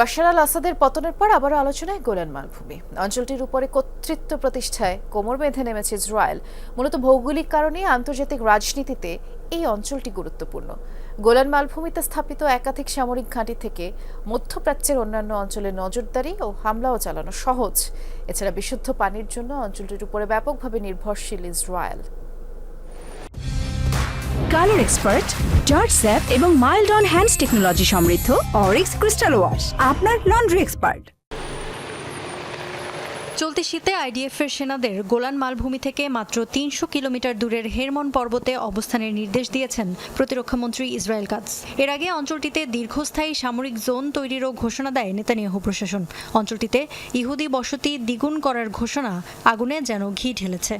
বাশার আল আসাদের পতনের পর আবারও আলোচনায় গোলান মালভূমি। অঞ্চলটির উপরে কর্তৃত্ব প্রতিষ্ঠায় কোমর বেঁধে নেমেছে ইসরায়েল। মূলত ভৌগোলিক কারণে আন্তর্জাতিক রাজনীতিতে এই অঞ্চলটি গুরুত্বপূর্ণ। গোলান মালভূমিতে স্থাপিত একাধিক সামরিক ঘাঁটি থেকে মধ্যপ্রাচ্যের অন্যান্য অঞ্চলে নজরদারি ও হামলাও চালানো সহজ। এছাড়া বিশুদ্ধ পানির জন্য অঞ্চলটির উপরে ব্যাপকভাবে নির্ভরশীল ইসরায়েল। কালার এক্সপার্ট জর্জ স্যাপ এবং মাইল্ড অন হ্যান্ডস টেকনোলজি সমৃদ্ধ অরিক্স ক্রিস্টাল ওয়াশ, আপনার লন্ড্রি এক্সপার্ট। চলতি শীতে আইডিএফ এর সেনাদের গোলান মালভূমি থেকে মাত্র তিনশো কিলোমিটার দূরের হেরমন পর্বতে অবস্থানের নির্দেশ দিয়েছেন প্রতিরক্ষামন্ত্রী ইসরায়েল কাজ। এর আগে অঞ্চলটিতে দীর্ঘস্থায়ী সামরিক জোন তৈরিরও ঘোষণা দেয় নেতানিয়াহু প্রশাসন। অঞ্চলটিতে ইহুদি বসতি দ্বিগুণ করার ঘোষণা আগুনে যেন ঘি ঢেলেছে।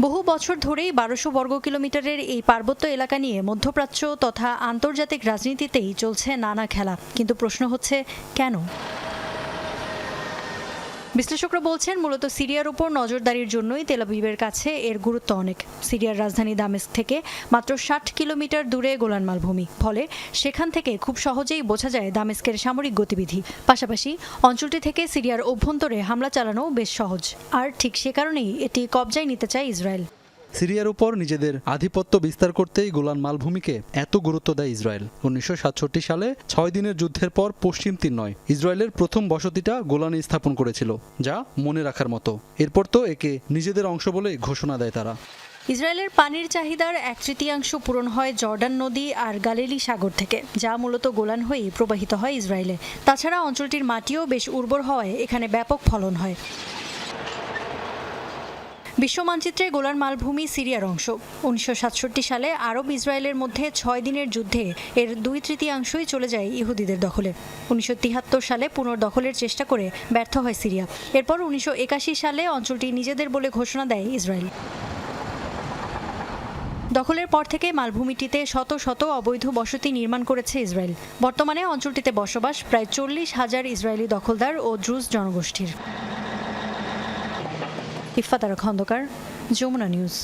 বহু বছর ধরেই বারোশো বর্গ কিলোমিটারের এই পার্বত্য এলাকা নিয়ে মধ্যপ্রাচ্য তথা আন্তর্জাতিক রাজনীতিতেই চলছে নানা খেলা। কিন্তু প্রশ্ন হচ্ছে, কেন? বিশ্লেষকরা বলছেন, মূলত সিরিয়ার উপর নজরদারির জন্যই তেলাবিবের কাছে এর গুরুত্ব অনেক। সিরিয়ার রাজধানী দামেস্ক থেকে মাত্র ষাট কিলোমিটার দূরে গোলান মালভূমি ফলে সেখান থেকে খুব সহজেই বোঝা যায় দামেস্কের সামরিক গতিবিধি। পাশাপাশি অঞ্চলটি থেকে সিরিয়ার অভ্যন্তরে হামলা চালানো বেশ সহজ। আর ঠিক সে কারণেই এটি কবজায় নিতে চায় ইসরায়েল। সিরিয়ার উপর নিজেদের আধিপত্য বিস্তার করতেই গোলান মালভূমিকে এত গুরুত্ব দেয় ইসরায়েল। উনিশশো সাতষট্টি সালে ছয় দিনের যুদ্ধের পর পশ্চিম তীর নয়, ইসরায়েলের প্রথম বসতিটা গোলানে স্থাপন করেছিল, যা মনে রাখার মতো। এরপর তো একে নিজেদের অংশ বলে ঘোষণা দেয় তারা। ইসরায়েলের পানির চাহিদার এক তৃতীয়াংশ পূরণ হয় জর্ডান নদী আর গালিলি সাগর থেকে, যা মূলত গোলান হয়েই প্রবাহিত হয় ইসরায়েলে। তাছাড়া অঞ্চলটির মাটিও বেশ উর্বর হওয়ায় এখানে ব্যাপক ফলন হয়। বিশ্ব মানচিত্রে গোলান মালভূমি সিরিয়ার অংশ। উনিশশো সাতষট্টি সালে আরব ইসরায়েলের মধ্যে ছয় দিনের যুদ্ধে এর দুই তৃতীয়াংশই চলে যায় ইহুদিদের দখলে। উনিশশো সালে পুনর্দখলের চেষ্টা করে ব্যর্থ হয় সিরিয়া। এরপর উনিশশো একাশি সালে অঞ্চলটি নিজেদের বলে ঘোষণা দেয় ইসরায়েল। দখলের পর থেকে মালভূমিটিতে শত শত অবৈধ বসতি নির্মাণ করেছে ইসরায়েল। বর্তমানে অঞ্চলটিতে বসবাস প্রায় চল্লিশ হাজার ইসরায়েলি দখলদার ও দ্রুজ জনগোষ্ঠীর। ইফাতারা খন্দকার যমুনা নিউজ।